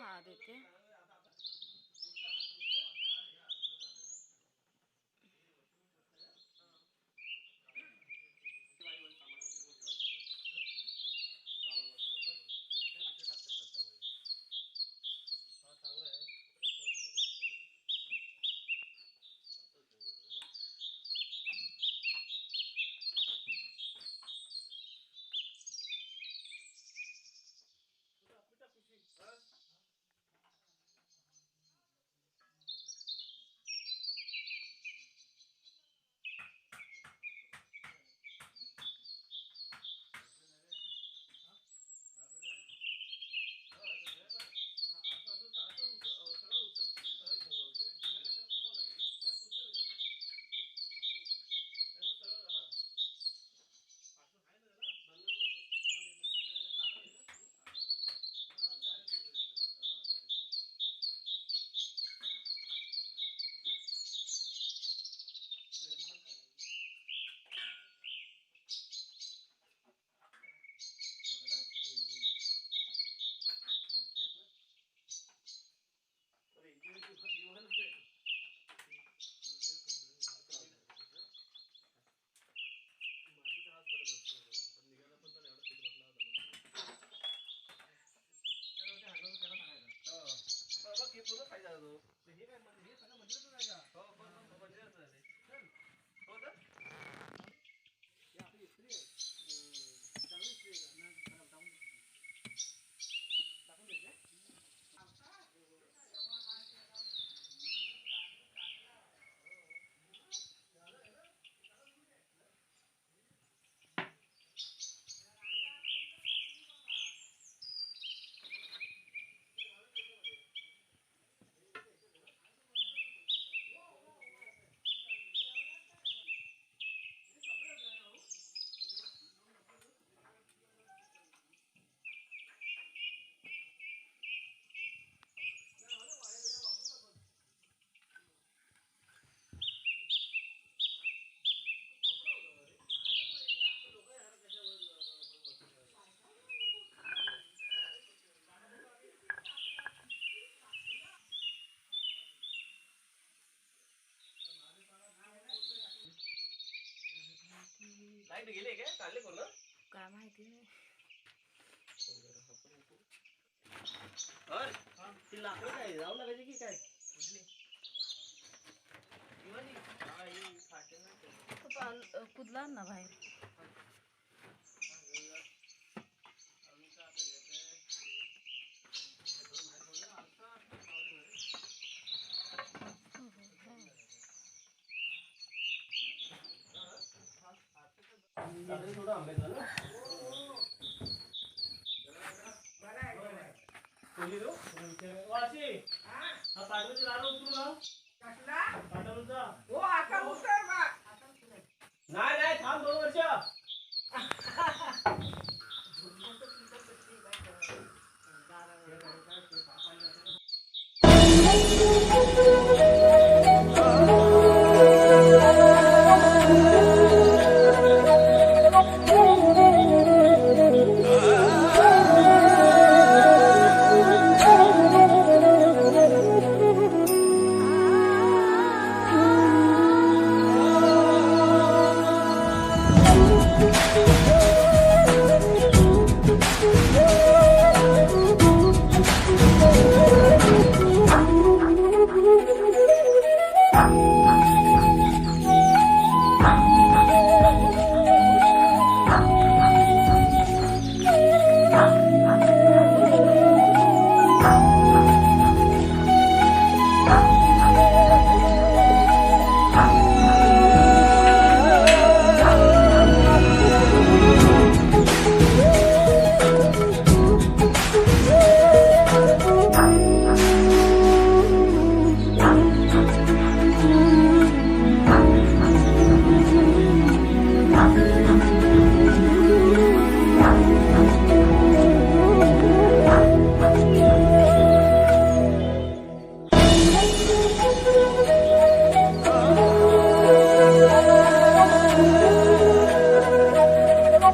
हा देते लाइट गेले काय? चालले कोण काय माहिती नाही. अर ती लाकडं काय? जाऊ लागायची की काय? कुठली? कुदला ना बाहेर. માસી હા પાડોશી લાડુ ઉતરું લાવ